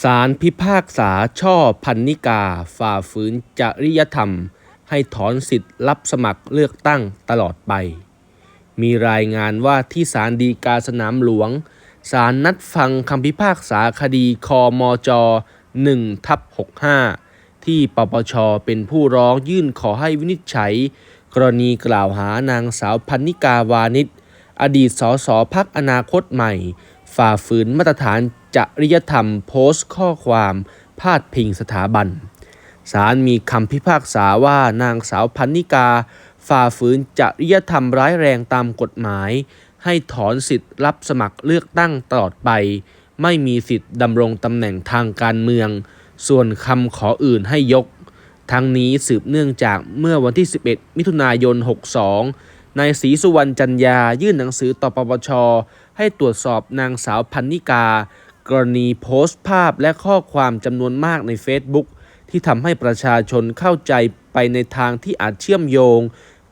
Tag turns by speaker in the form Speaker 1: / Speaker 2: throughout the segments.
Speaker 1: ศาลพิพากษาช่อพันนิกา ฝ่าฝืนจริยธรรม ให้ถอนสิทธิ์รับสมัครเลือกตั้งตลอดไป มีรายงานว่าที่ศาลฎีกาสนามหลวงศาลนัดฟังคำพิพากษาคดีคอมจ1ทับ65 ที่ปปชเป็นผู้ร้องยื่นขอให้วินิจฉัย กรณีกล่าวหานางสาวพันนิกาวานิชอดีตสสพักอนาคตใหม่ ฝ่าฝืนมาตรฐานจริยธรรมโพสต์ข้อความพาดพิงสถาบันศาลมีคำพิพากษาว่านางสาวพันนิกา ฝ่าฝืนจริยธรรมร้ายแรงตามกฎหมาย ให้ถอนสิทธิ์รับสมัครเลือกตั้งตลอดไป ไม่มีสิทธิ์ดำรงตำแหน่งทางการเมือง ส่วนคำขออื่นให้ยก ทั้งนี้สืบเนื่องจากเมื่อวันที่ 11 มิถุนายน 62 นายศรีสุวรรณจันยายื่นหนังสือต่อปปช ให้ตรวจสอบนางสาวพันนิกา กรณีโพสต์ภาพและข้อความจำนวนมากใน Facebook ที่ทำให้ประชาชนเข้าใจไปในทางที่อาจเชื่อมโยง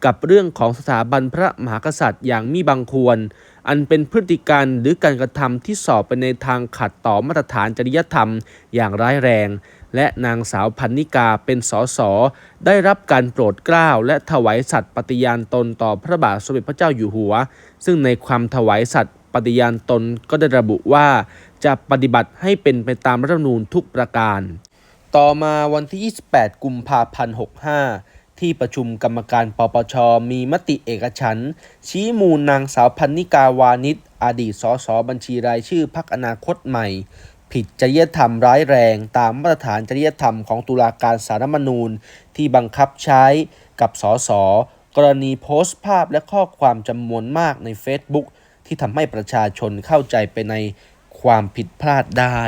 Speaker 1: กับเรื่องของสถาบันพระมหากษัตริย์อย่างมีบางควร อันเป็นพฤติการหรือการกระทำที่สอบไปในทางขัดต่อมาตรฐานจริยธรรมอย่างร้ายแรง และนางสาวพันนิกาเป็นสสได้รับการโปรดเกล้าและถวายสัตย์ปฏิญาณตนต่อพระบาทสมเด็จพระเจ้าอยู่หัว ซึ่งในความถวายสัตย์ปฏิญาณตนก็ได้ระบุว่า จะปฏิบัติให้เป็นไปตามรัฐธรรมนูญทุกประการ ต่อมาวันที่ 28 กุมภาพันธ์ 65 ที่ประชุมกรรมการปปช มีมติเอกฉันชี้มูลนางสาวพันนิกาวานิชอดีตสสบัญชีรายชื่อพักอนาคตใหม่ ผิดจริยธรรมร้ายแรง ตามมาตรฐานจริยธรรมของตุลาการสารรัฐธรรมนูญ ที่บังคับใช้กับสสกรณีโพสต์ภาพและข้อความจำนวนมากใน Facebook ที่ทำให้ประชาชนเข้าใจไปในความผิดพลาดได้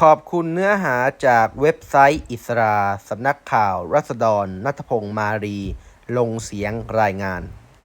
Speaker 1: ขอบคุณเนื้อหาจากเว็บไซต์อิสราสำนักข่าว รัศดรนัทพงษ์มารี ลงเสียงรายงาน